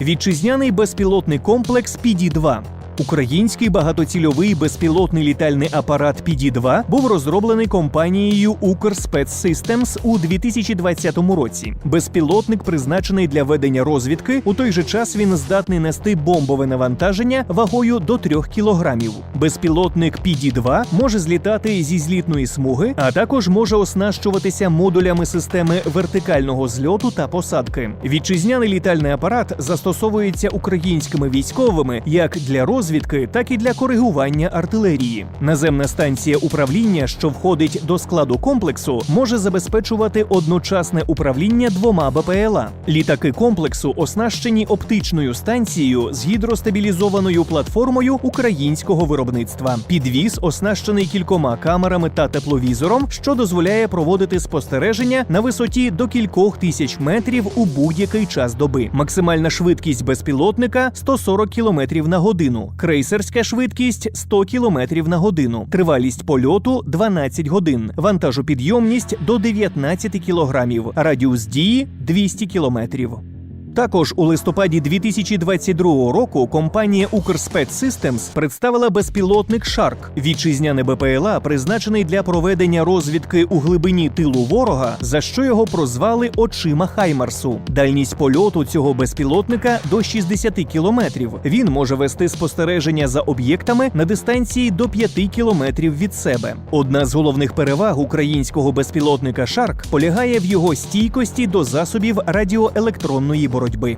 Вітчизняний безпілотний комплекс PD-2. Український багатоцільовий безпілотний літальний апарат PD-2 був розроблений компанією Укрспецсистемс у 2020 році. Безпілотник призначений для ведення розвідки. У той же час він здатний нести бомбове навантаження вагою до 3 кілограмів. Безпілотник PD-2 може злітати зі злітної смуги, а також може оснащуватися модулями системи вертикального зльоту та посадки. Вітчизняний літальний апарат застосовується українськими військовими як для розвідки, так і для коригування артилерії. Наземна станція управління, що входить до складу комплексу, може забезпечувати одночасне управління двома БПЛА. Літаки комплексу оснащені оптичною станцією з гідростабілізованою платформою українського виробництва. Підвіз оснащений кількома камерами та тепловізором, що дозволяє проводити спостереження на висоті до кількох тисяч метрів у будь-який час доби. Максимальна швидкість безпілотника 140 км на годину, крейсерська швидкість 100 км на годину, тривалість польоту 12 годин, вантажопідйомність до 19 кг, радіус дії 200 км. Також у листопаді 2022 року компанія Укрспецсистемс представила безпілотник Шарк, вітчизняне БПЛА, призначений для проведення розвідки у глибині тилу ворога, за що його прозвали очима Хаймарсу. Дальність польоту цього безпілотника до 60 кілометрів. Він може вести спостереження за об'єктами на дистанції до 5 кілометрів від себе. Одна з головних переваг українського безпілотника Шарк полягає в його стійкості до засобів радіоелектронної боротьби.